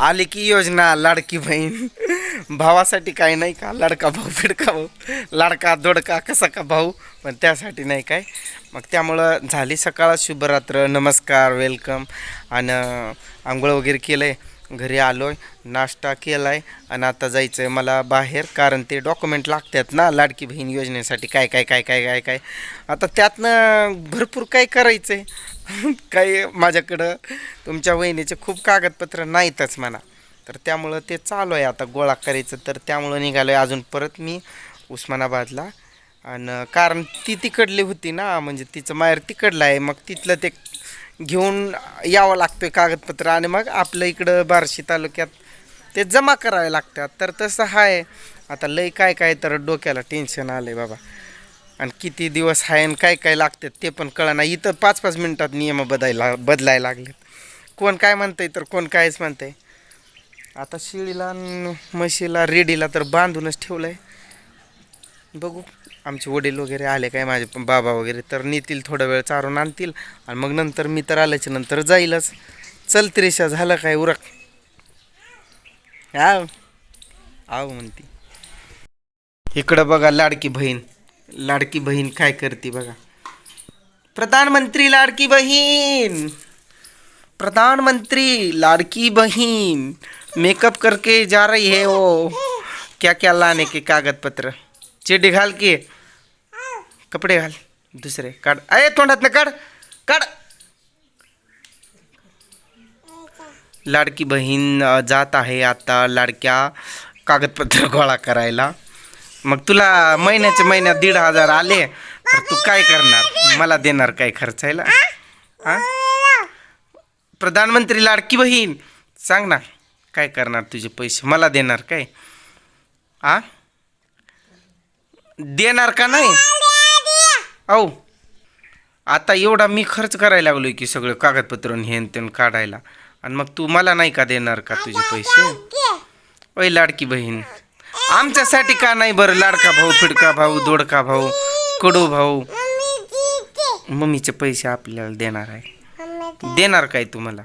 आली की योजना लाडकी बहीण. भावासाठी काही नाही का? लाडका भाऊ फिडका भाऊ. लाडका दोडका कसा का भाऊ? पण त्यासाठी नाही काय. मग त्यामुळं झाली सकाळ शुभरात्र. नमस्कार वेलकम. आणि आंघोळ वगैरे केलं आहे घरी आलो आहे नाश्ता केला आहे आणि आता जायचं आहे मला बाहेर. कारण ते डॉक्युमेंट लागतात ना लाडकी बहीण योजनेसाठी. काय काय काय काय काय काय. आता त्यातनं भरपूर काय करायचं आहे काही माझ्याकडं तुमच्या वहिनीचे खूप कागदपत्र नाहीतच म्हणा. तर त्यामुळं ते चालू आहे आता गोळा करायचं. तर त्यामुळं निघालो आहे अजून परत मी उस्मानाबादला. आणि कारण ती तिकडली होती ना म्हणजे तिचं माहेर तिकडलं आहे. मग तिथलं ते घेऊन यावं लागतं आहे कागदपत्र. आणि मग आपलं इकडं बार्शी तालुक्यात ते जमा करावे लागतात. तर तसं आहे आता लय काय काय तर डोक्याला टेन्शन आलं आहे बाबा. आणि किती दिवस आहे आणि काय काय लागतात ते पण कळना. इथं पाच पाच मिनटात नियम बदलायला बदलायला लागलेत. कोण काय म्हणतंय तर कोण कायच म्हणतंय. आता शिळीला म्हशीला रेडीला तर बांधूनच ठेवलं आहे बघू आमचे वडील वगैरे आले काय माझे बाबा वगैरे तर नेतील थोडा वेळ चारून आणतील. आणि मग नंतर मी तर आल्याच्यानंतर जाईलच. चल त्रिशा झालं काय उरक? आव. आव म्हणती. इकडं बघा लाडकी बहीण. लाडकी बहीण काय करते बघा. प्रधानमंत्री लाडकी बहीण. प्रधानमंत्री लाड़की बहीण. मेकअप करके जा रही है वो. क्या क्या लाने के कागद पत्र चेडी घाल के. कपडे घाल. दुसरे काढ. अरे तोंडात काढ. काढ. लाडकी बहीण जात आहे आता लाडक्या कागदपत्र गोळा करायला. मग तुला महिन्याच्या महिन्यात दीड हजार आले तर तू काय करणार? मला देणार काय खर्चायला? हा प्रधानमंत्री लाडकी बहीण. सांग ना काय करणार तुझे पैसे? मला देणार काय? आ? देणार का नाही? औ. आता एवढा मी खर्च करायला लागलोय की सगळं कागदपत्र हेन तेन काढायला. आणि मग तू मला नाही का देणार का तुझे पैसे? ओय लाडकी बहीण. आमच्यासाठी का नाही बरं? लाडका भाऊ फिडका भाऊ दोडका भाऊ कडू भाऊ. मम्मीचे पैसे आपल्याला देणार आहे. देणार काय तुम्हाला?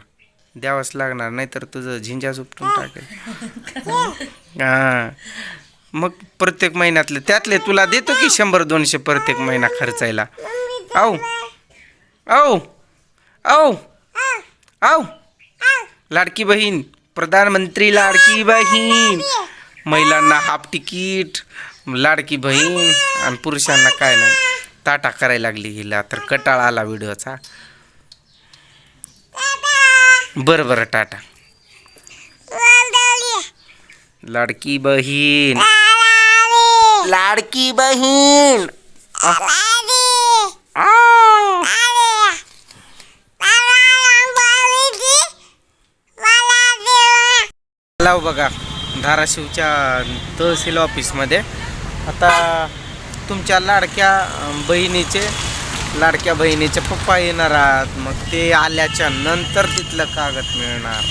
द्यावंच लागणार नाही तर तुझं झिंजा उपटून टाकेल. हा. मग प्रत्येक महिन्यातले त्यातले तुला देतो की शंभर दोनशे प्रत्येक महिना खर्चायला? औ औ औ औ लाडकी बहीण प्रधानमंत्री लाडकी बहीण. महिलांना हाफ तिकीट लाडकी बहीण आणि पुरुषांना काय नाही. ताटा करायला लागली हिला तर कटाळा आला व्हिडिओचा. बरं बरं टाटा. लाडकी बहीण. लाडकी बहीण. लाव बघा. धाराशिवच्या तहसील ऑफिसमध्ये. आता तुमच्या लाडक्या बहिणीचे लाडक्या बहिणीचे पप्पा येणार आहात. मग ते आल्याच्यानंतर तिथलं कागद मिळणार.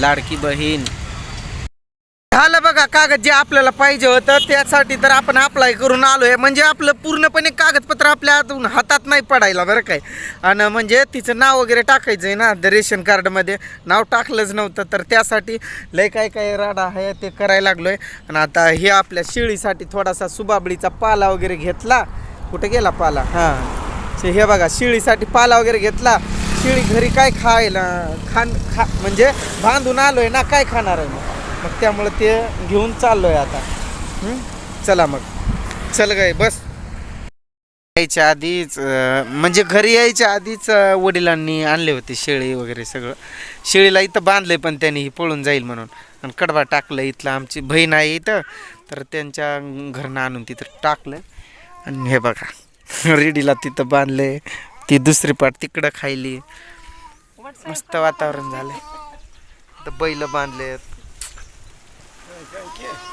लाडकी बहीण. झालं बघा कागद जे आपल्याला पाहिजे होतं त्यासाठी तर आपण अप्लाय करून आलो आहे म्हणजे आपलं पूर्णपणे कागदपत्र आपल्या हातून हातात नाही पडायला बरं काय? आणि म्हणजे तिचं नाव वगैरे टाकायचं आहे ना रेशन कार्डमध्ये नाव टाकलंच नव्हतं तर त्यासाठी लय काय काय राडा आहे ते करायला आहे आणि आता हे आपल्या शिळीसाठी थोडासा सुबाबळीचा पाला वगैरे घेतला. कुठे गेला पाला? हां. हे बघा शिळीसाठी पाला वगैरे घेतला. शिळी घरी काय खायला खान खा म्हणजे बांधून आलो आहे ना काय खाणार आहे मग त्यामुळं ते घेऊन चाललोय आता. चला मग. चल गाय बस. यायच्या आधीच म्हणजे घरी यायच्या आधीच वडिलांनी आणले होते शेळी वगैरे सगळं. शेळीला इथं बांधलंय पण त्यांनी पळून जाईल म्हणून. आणि कडबा टाकलं इथलं आमची बहीण आहे इथं. तर त्यांच्या घरनं आणून तिथं टाकलं आणि हे बघा रेडीला तिथं बांधले ती दुसरी पाठ तिकडं खायली. मस्त वातावरण झालं तर बैल बांधलेत. Quer o quê?